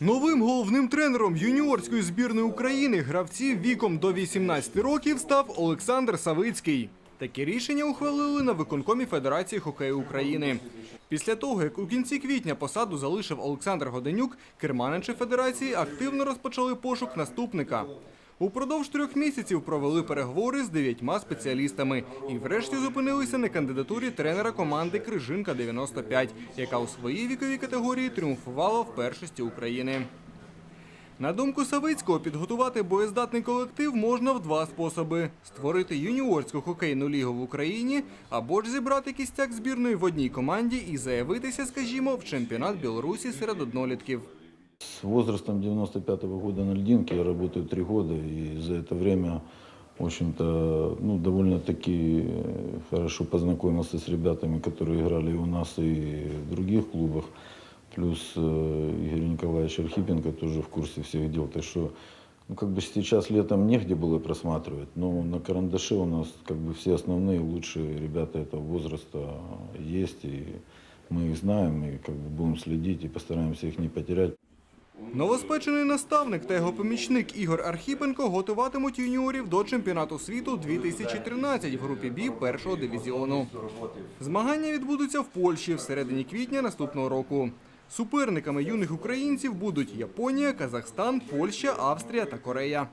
Новим головним тренером юніорської збірної України гравців віком до 18 років став Олександр Савицький. Таке рішення ухвалили на виконкомі Федерації хокею України. Після того, як у кінці квітня посаду залишив Олександр Годенюк, керманичі федерації активно розпочали пошук наступника. Упродовж трьох місяців провели переговори з дев'ятьма спеціалістами і врешті зупинилися на кандидатурі тренера команди Крижинка 95, яка у своїй віковій категорії тріумфувала в першості України. На думку Савицького, підготувати боєздатний колектив можна в два способи: створити юніорську хокейну лігу в Україні або ж зібрати кістяк збірної в одній команді і заявитися, скажімо, в чемпіонат Білорусі серед однолітків. С возрастом 95-го года на льдинке я работаю три года, и за это время, в общем-то, ну, довольно-таки э, хорошо познакомился с ребятами, которые играли и у нас, и в других клубах. Плюс э, Игорь Николаевич Архипенко тоже в курсе всех дел. Так что, ну, как бы сейчас летом негде было просматривать, но на карандаше у нас как бы все основные лучшие ребята этого возраста есть, и мы их знаем, и как бы будем следить, и постараемся их не потерять. Новоспечений наставник та його помічник Ігор Архіпенко готуватимуть юніорів до чемпіонату світу 2013 в групі Бі першого дивізіону. Змагання відбудуться в Польщі в середині квітня наступного року. Суперниками юних українців будуть Японія, Казахстан, Польща, Австрія та Корея.